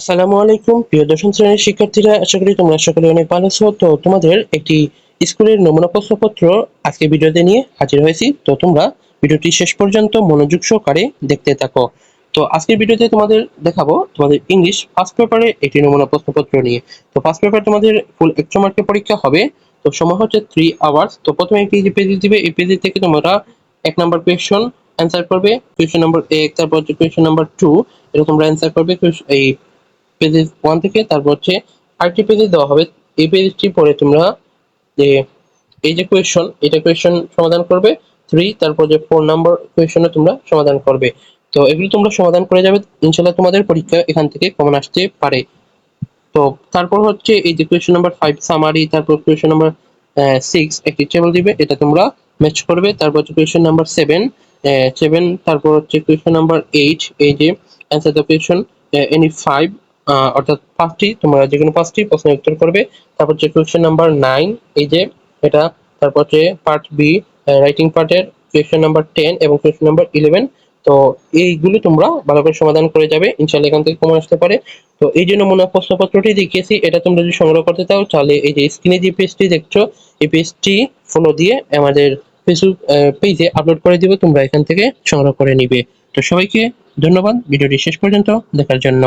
আসসালামু আলাইকুম। প্রিয় দশম শ্রেণির শিক্ষার্থীরা, আশা করি তোমরা সকলে অনেক ভালো আছো। তো তোমাদের একটি স্কুলের নমুনা প্রশ্নপত্র আজকে ভিডিওতে নিয়ে হাজির হয়েছি। তো তোমরা ভিডিওটি শেষ পর্যন্ত মনোযোগ সহকারে দেখতে থাকো। তো আজকের ভিডিওতে তোমাদের দেখাবো তোমাদের ইংলিশ ফার্স্ট পেপারে একটি নমুনা প্রশ্নপত্র নিয়ে। তো ফার্স্ট পেপার তোমাদের ফুল একশো মার্কের পরীক্ষা হবে। তো সময় হচ্ছে থ্রি আওয়ার্স তো প্রথমে একটি পেজ দিবে। এই পেজ থেকে তোমরা এক নাম্বার কোয়েশ্চন অ্যান্সার করবে। কোয়েশ্চন নাম্বার এক, তারপর হচ্ছে কোয়েশ্চন নাম্বার টু এটা তোমরা অ্যান্সার করবে। এই পেজে ওয়ান থেকে তারপর হচ্ছে আরেকটি পেজে দেওয়া হবে। এই পেজটি পরে তোমরা যে এই যে কোয়েশ্চন এটা কোয়েশ্চন সমাধান করবে। থ্রি তারপর যে ফোর নাম্বার কোয়েশ্চনে তোমরা সমাধান করবে। তো এগুলো তোমরা সমাধান করে যাবে। ইনশাল্লাহ তোমাদের পরীক্ষা এখান থেকে কমন আসতে পারে। তো তারপর হচ্ছে এই যে কোয়েশ্চন নাম্বার ফাইভ সামারি তারপর কোয়েশ্চন নাম্বার সিক্স একটি টেবিল দিবে। এটা তোমরা ম্যাচ করবে। তারপর হচ্ছে কোয়েশ্চন নাম্বার সেভেন সেভেন তারপর হচ্ছে কোয়েশ্চন নাম্বার এইট এই যে answer the question any five অর্থাৎ পাঁচটি, তোমরা যে কোনো পাঁচটি প্রশ্নের উত্তর করবে। তারপর হচ্ছে কোয়েশ্চন নাম্বার নাইন এই যে এটা, তারপর হচ্ছে পার্ট বি রাইটিং পার্টের কোয়েশ্চন নাম্বার টেন এবং কোয়েশ্চন নাম্বার ইলেভেন তো এইগুলো তোমরা ভালো করে সমাধান করে যাবে ইনশাল্লাহ এখান থেকে কমন আসতে পারে। তো এই যে নমুনা প্রশ্নপত্রটি দেখিয়েছি, এটা তোমরা যদি সংগ্রহ করতে চাও, তাহলে এই যে স্ক্রিনে যে পেজটি দেখছ, এই পেজটি ফলো দিয়ে আমাদের ফেসবুক পেজে আপলোড করে দিব, তোমরা এখান থেকে সংগ্রহ করে নিবে। তো সবাইকে ধন্যবাদ, ভিডিওটি শেষ পর্যন্ত দেখার জন্য।